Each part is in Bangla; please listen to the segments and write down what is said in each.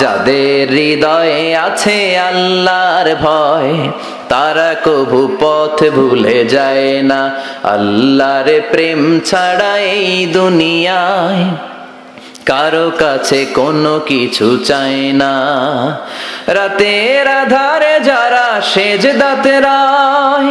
যাদের হৃদয়ে আছে আল্লাহর ভয়, তারা কভু পথ ভুলে যায় না। আল্লাহর প্রেম ছাড়া এই দুনিয়ায় কারও কাছে কোনো কিছু চায় না। রাতের আধারে যারা সেজ দাতে রায়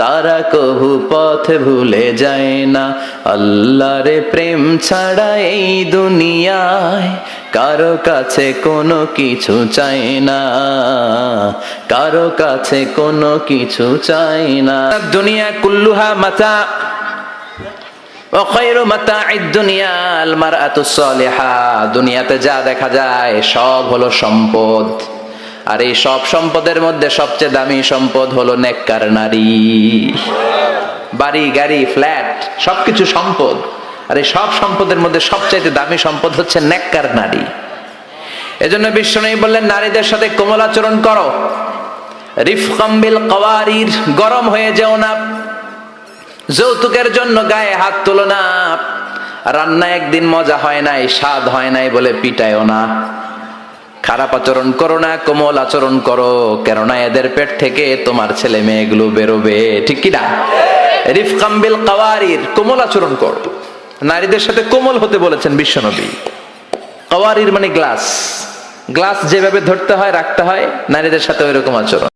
তারা কভু পথ ভুলে যায় না। আল্লাহর প্রেম ছাড়া এই দুনিয়ায় কারও কাছে কোনো কিছু চায় না। কারও কাছে কোনো কিছু চায় না। দুনিয়া কুল্লুহা মাতা দুনিয়াতে যা দেখা যায় সব হলো সম্পদ। আর এই সব সম্পদের মধ্যে সবচেয়ে দামি সম্পদ হলো নেককার নারী। বাড়ি, গাড়ি, ফ্ল্যাট, সবকিছু সম্পদ। আর এই সব সম্পদের মধ্যে সবচাইতে দামি সম্পদ হচ্ছে নেককার নারী। এজন্য বিষ্ণু বললেন, নারীদের সাথে কোমল আচরণ করো। রিফকাম্বিল কওয়ারির, গরম হয়ে যেও না। যৌতুকের জন্য গায়ে হাত তোলো না। রান্না একদিন মজা হয় নাই, স্বাদ হয় নাই বলে পিটায়ও না। খারাপ আচরণ করো না, কোমল আচরণ করো, কেননা এদের পেট থেকে তোমার ছেলে মেয়েগুলো বেরোবে, ঠিক কিনা রিফ রিফকাম্বিল কাওয়ারির, কোমল আচরণ কর। নারীদের সাথে কোমল হতে বলেছেন বিশ্বনবী। কাওয়ারির মানে গ্লাস। গ্লাস যেভাবে ধরতে হয়, রাখতে হয়, নারীদের সাথে ওই রকম আচরণ।